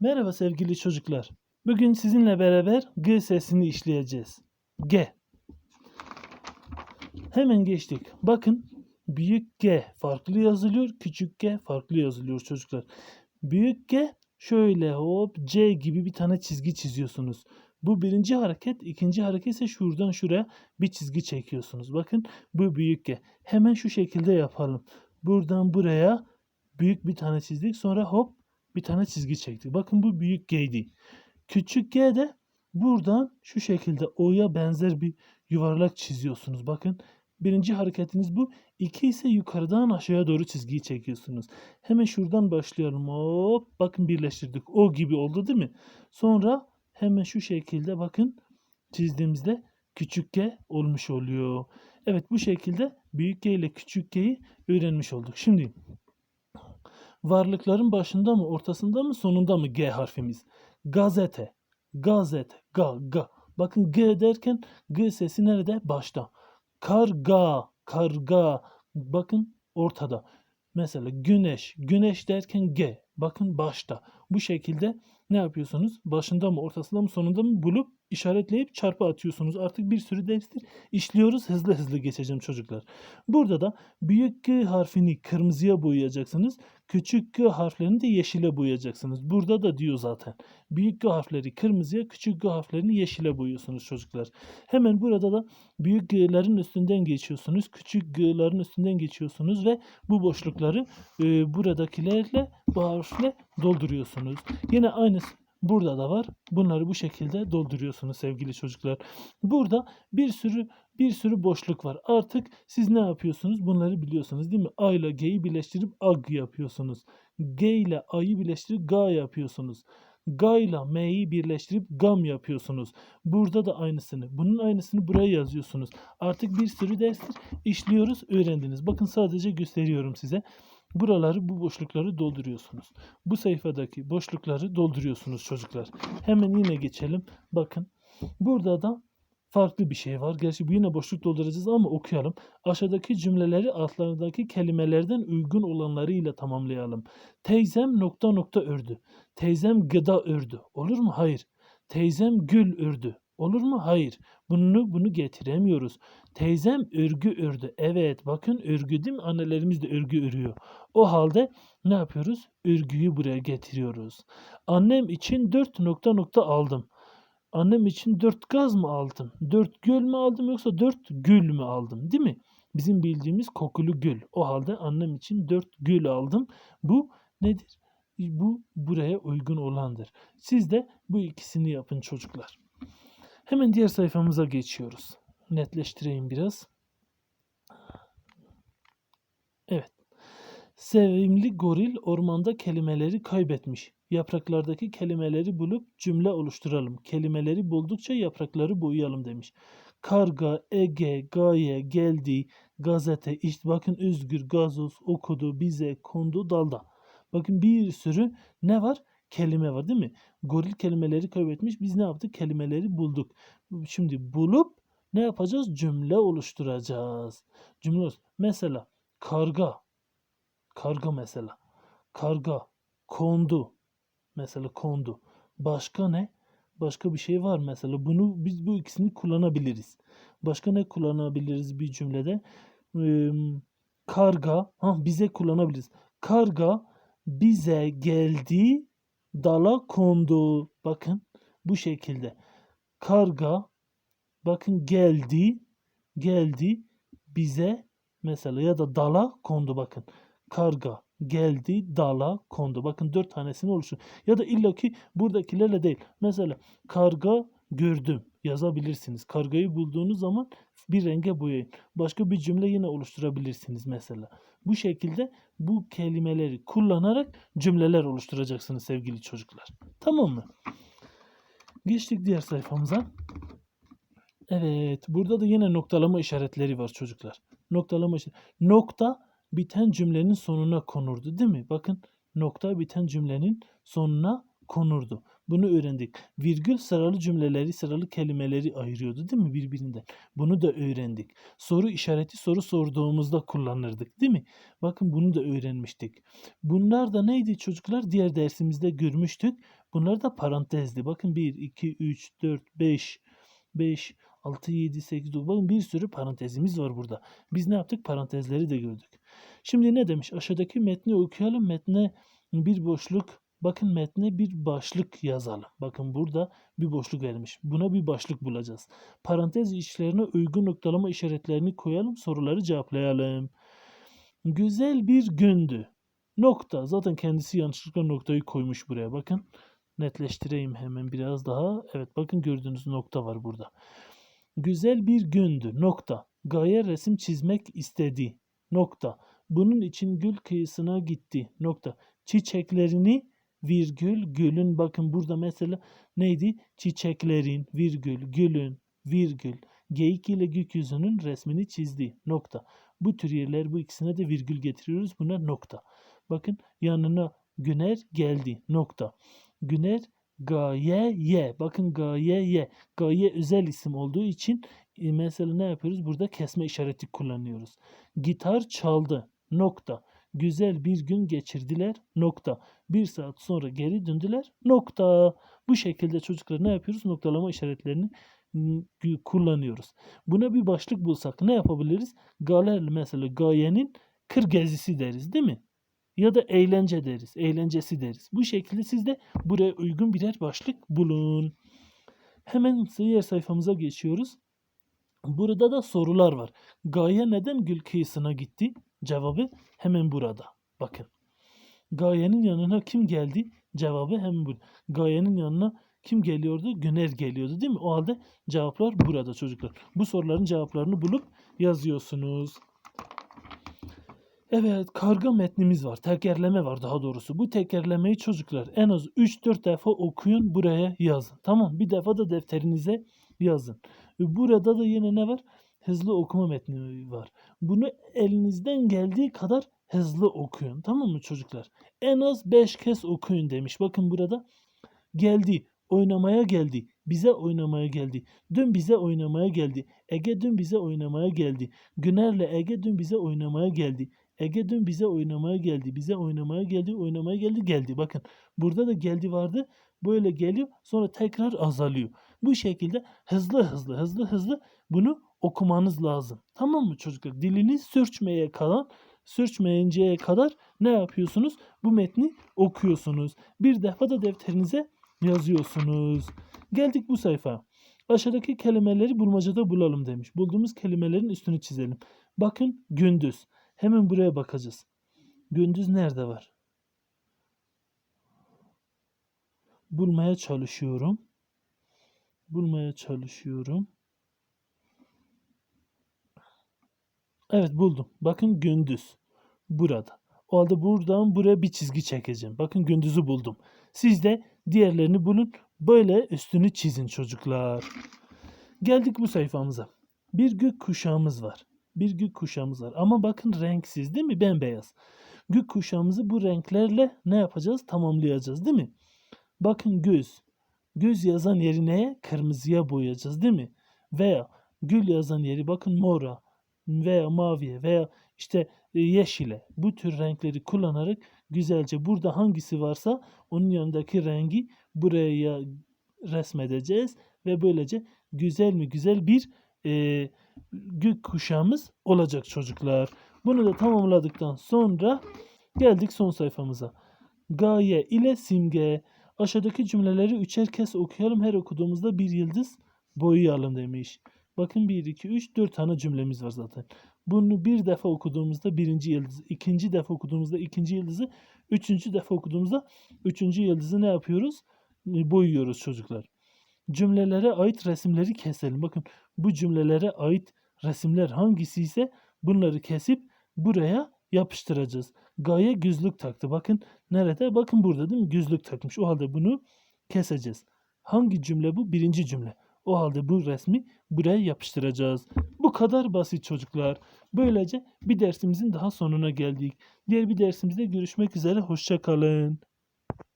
Merhaba sevgili çocuklar. Bugün sizinle beraber G sesini işleyeceğiz. G. Hemen geçtik. Bakın büyük G farklı yazılıyor, küçük G farklı yazılıyor çocuklar. Büyük G şöyle hop C gibi bir tane çizgi çiziyorsunuz. Bu birinci hareket, ikinci hareket ise şuradan şuraya bir çizgi çekiyorsunuz. Bakın bu büyük G. Hemen şu şekilde yapalım. Buradan buraya büyük bir tane çizdik. Sonra hop bir tane çizgi çektik. Bakın bu büyük G'di. Küçük G de buradan şu şekilde O'ya benzer bir yuvarlak çiziyorsunuz. Bakın birinci hareketiniz bu. İki ise yukarıdan aşağıya doğru çizgiyi çekiyorsunuz. Hemen şuradan başlayalım. Hop bakın birleştirdik. O gibi oldu değil mi? Sonra hemen şu şekilde bakın çizdiğimizde küçük G olmuş oluyor. Evet bu şekilde büyük G ile küçük G'yi öğrenmiş olduk. Şimdi varlıkların başında mı, ortasında mı, sonunda mı G harfimiz? Gazete, gazete, ga, ga. Bakın G derken G sesi nerede? Başta. Karga, karga. Bakın ortada. Mesela güneş, güneş derken G. Bakın başta. Bu şekilde ne yapıyorsunuz? Başında mı, ortasında mı, sonunda mı bulup işaretleyip çarpı atıyorsunuz. Artık bir sürü derstir işliyoruz. Hızlı hızlı geçeceğim çocuklar. Burada da büyük G harfini kırmızıya boyayacaksınız. Küçük G harflerini de yeşile boyayacaksınız. Burada da diyor zaten. Büyük G harfleri kırmızıya, küçük G harflerini yeşile boyuyorsunuz çocuklar. Hemen burada da büyük G'lerin üstünden geçiyorsunuz. Küçük G'lerin üstünden geçiyorsunuz ve bu boşlukları e, buradakilerle bu harfle dolduruyorsunuz. Yine aynısı burada da var. Bunları bu şekilde dolduruyorsunuz sevgili çocuklar. Burada bir sürü bir sürü boşluk var. Artık siz ne yapıyorsunuz? Bunları biliyorsunuz değil mi? A ile G'yi birleştirip ag yapıyorsunuz. G ile A'yı birleştirip ga yapıyorsunuz. Ga ile M'yi birleştirip gam yapıyorsunuz. Burada da aynısını. Bunun aynısını buraya yazıyorsunuz. Artık bir sürü derstir işliyoruz, öğrendiniz. Bakın sadece gösteriyorum size. Buraları, bu boşlukları dolduruyorsunuz. Bu sayfadaki boşlukları dolduruyorsunuz çocuklar. Hemen yine geçelim. Bakın. Burada da farklı bir şey var. Gerçi bu yine boşluk dolduracağız ama okuyalım. Aşağıdaki cümleleri altlarındaki kelimelerden uygun olanlarıyla tamamlayalım. Teyzem nokta nokta ördü. Teyzem gıda ördü. Olur mu? Hayır. Teyzem gül ördü. Olur mu? Hayır. Bunu bunu getiremiyoruz. Teyzem örgü ördü. Evet bakın örgü değil mi? Annelerimiz de örgü örüyor. O halde ne yapıyoruz? Örgüyü buraya getiriyoruz. Annem için dört nokta nokta aldım. Annem için dört gaz mı aldım? Dört göl mü aldım yoksa dört gül mü aldım? Değil mi? Bizim bildiğimiz kokulu gül. O halde annem için dört gül aldım. Bu nedir? Bu buraya uygun olandır. Siz de bu ikisini yapın çocuklar. Hemen diğer sayfamıza geçiyoruz. Netleştireyim biraz. Evet. Sevimli goril ormanda kelimeleri kaybetmiş. Yapraklardaki kelimeleri bulup cümle oluşturalım. Kelimeleri buldukça yaprakları boyayalım demiş. Karga, Ege, Gaye, geldi, gazete, işte bakın Özgür, gazoz, okudu, bize, kondu, dalda. Bakın bir sürü ne var? Kelime var değil mi? Goril kelimeleri kaybetmiş. Biz ne yaptık? Kelimeleri bulduk. Şimdi bulup ne yapacağız? Cümle oluşturacağız. Cümle Mesela karga. Karga mesela. Karga. Kondu. Mesela kondu. Başka ne? Başka bir şey var mesela. Bunu biz bu ikisini kullanabiliriz. Başka ne kullanabiliriz bir cümlede? Ee, karga. Ha, bize kullanabiliriz. Karga bize geldi, dala kondu. Bakın bu şekilde. Karga bakın geldi, geldi bize mesela ya da dala kondu bakın. Karga geldi, dala kondu. Bakın dört tanesini oluştur. Ya da illaki buradakilerle değil. Mesela karga gördüm yazabilirsiniz. Kargayı bulduğunuz zaman bir renge boyayın. Başka bir cümle yine oluşturabilirsiniz mesela. Bu şekilde bu kelimeleri kullanarak cümleler oluşturacaksınız sevgili çocuklar. Tamam mı? Geçtik diğer sayfamıza. Evet, burada da yine noktalama işaretleri var çocuklar. Noktalama işaret. Nokta biten cümlenin sonuna konurdu değil mi? Bakın nokta biten cümlenin sonuna konurdu. Bunu öğrendik. Virgül sıralı cümleleri, sıralı kelimeleri ayırıyordu değil mi birbirinden? Bunu da öğrendik. Soru işareti soru sorduğumuzda kullanırdık değil mi? Bakın bunu da öğrenmiştik. Bunlar da neydi çocuklar? Diğer dersimizde görmüştük. Bunlar da parantezdi. Bakın 1, 2, 3, 4, 5, 5, 6, 7, 8, 9. Bakın bir sürü parantezimiz var burada. Biz ne yaptık? Parantezleri de gördük. Şimdi ne demiş? Aşağıdaki metni okuyalım. Metne bir boşluk Bakın metne bir başlık yazalım. Bakın burada bir boşluk verilmiş. Buna bir başlık bulacağız. Parantez içlerine uygun noktalama işaretlerini koyalım. Soruları cevaplayalım. Güzel bir gündü. Nokta. Zaten kendisi yanlışlıkla noktayı koymuş buraya. Bakın netleştireyim hemen biraz daha. Evet bakın gördüğünüz nokta var burada. Güzel bir gündü. Nokta. Gaye resim çizmek istedi. Nokta. Bunun için gül kıyısına gitti. Nokta. Çiçeklerini virgül gülün bakın burada mesela neydi? Çiçeklerin virgül gülün virgül geyik ile gökyüzünün resmini çizdi. Nokta. Bu tür yerler bu ikisine de virgül getiriyoruz. Buna nokta. Bakın yanına Güner geldi. Nokta. Güner gaye ye. Bakın gaye ye. Gaye özel isim olduğu için e, mesela ne yapıyoruz? Burada kesme işareti kullanıyoruz. Gitar çaldı. Nokta. Güzel bir gün geçirdiler. Nokta. Bir saat sonra geri döndüler. Nokta. Bu şekilde çocuklar ne yapıyoruz? Noktalama işaretlerini gü- kullanıyoruz. Buna bir başlık bulsak ne yapabiliriz? Galer mesela gayenin kır gezisi deriz değil mi? Ya da eğlence deriz. Eğlencesi deriz. Bu şekilde siz de buraya uygun birer başlık bulun. Hemen diğer sayfamıza geçiyoruz. Burada da sorular var. Gaye neden gül kıyısına gitti? Cevabı hemen burada. Bakın. Gaye'nin yanına kim geldi? Cevabı hemen burada. Gaye'nin yanına kim geliyordu? Güner geliyordu değil mi? O halde cevaplar burada çocuklar. Bu soruların cevaplarını bulup yazıyorsunuz. Evet, karga metnimiz var. Tekerleme var daha doğrusu. Bu tekerlemeyi çocuklar en az 3-4 defa okuyun, buraya yazın. Tamam, bir defa da defterinize yazın. E, Burada da yine ne var? Hızlı okuma metni var. Bunu elinizden geldiği kadar hızlı okuyun. Tamam mı çocuklar? En az 5 kez okuyun demiş. Bakın burada geldi, oynamaya geldi, bize oynamaya geldi. Dün bize oynamaya geldi. Ege dün bize oynamaya geldi. Güner'le Ege dün bize oynamaya geldi. Ege dün bize oynamaya geldi. Bize oynamaya geldi, oynamaya geldi, geldi. Bakın burada da geldi vardı. Böyle geliyor sonra tekrar azalıyor. Bu şekilde hızlı hızlı hızlı hızlı bunu okumanız lazım. Tamam mı çocuklar? Diliniz sürçmeye kalan sürçmeyinceye kadar ne yapıyorsunuz? Bu metni okuyorsunuz. Bir defa da defterinize yazıyorsunuz. Geldik bu sayfa. Aşağıdaki kelimeleri bulmacada bulalım demiş. Bulduğumuz kelimelerin üstünü çizelim. Bakın gündüz. Hemen buraya bakacağız. Gündüz nerede var? Bulmaya çalışıyorum. Bulmaya çalışıyorum. Evet buldum. Bakın gündüz. Burada. O halde buradan buraya bir çizgi çekeceğim. Bakın gündüzü buldum. Siz de diğerlerini bulun. Böyle üstünü çizin çocuklar. Geldik bu sayfamıza. Bir gök kuşağımız var. Bir gök kuşağımız var. Ama bakın renksiz değil mi? Bembeyaz. Gök kuşağımızı bu renklerle ne yapacağız? Tamamlayacağız değil mi? Bakın göz. Göz yazan yeri neye? Kırmızıya boyayacağız değil mi? Veya gül yazan yeri bakın mora veya maviye veya işte e, yeşile bu tür renkleri kullanarak güzelce burada hangisi varsa onun yanındaki rengi buraya resmedeceğiz ve böylece güzel mi güzel bir e, gök kuşağımız olacak çocuklar. Bunu da tamamladıktan sonra geldik son sayfamıza. Gaye ile simge. Aşağıdaki cümleleri üçer kez okuyalım. Her okuduğumuzda bir yıldız boyayalım demiş. Bakın 1, 2, 3, 4 tane cümlemiz var zaten. Bunu bir defa okuduğumuzda birinci yıldızı, ikinci defa okuduğumuzda ikinci yıldızı, üçüncü defa okuduğumuzda üçüncü yıldızı ne yapıyoruz? E, Boyuyoruz çocuklar. Cümlelere ait resimleri keselim. Bakın bu cümlelere ait resimler hangisi ise bunları kesip buraya yapıştıracağız. Gaye gözlük taktı. Bakın nerede? Bakın burada değil mi? Gözlük takmış. O halde bunu keseceğiz. Hangi cümle bu? Birinci cümle. O halde bu resmi buraya yapıştıracağız. Bu kadar basit çocuklar. Böylece bir dersimizin daha sonuna geldik. Diğer bir dersimizde görüşmek üzere. Hoşça kalın.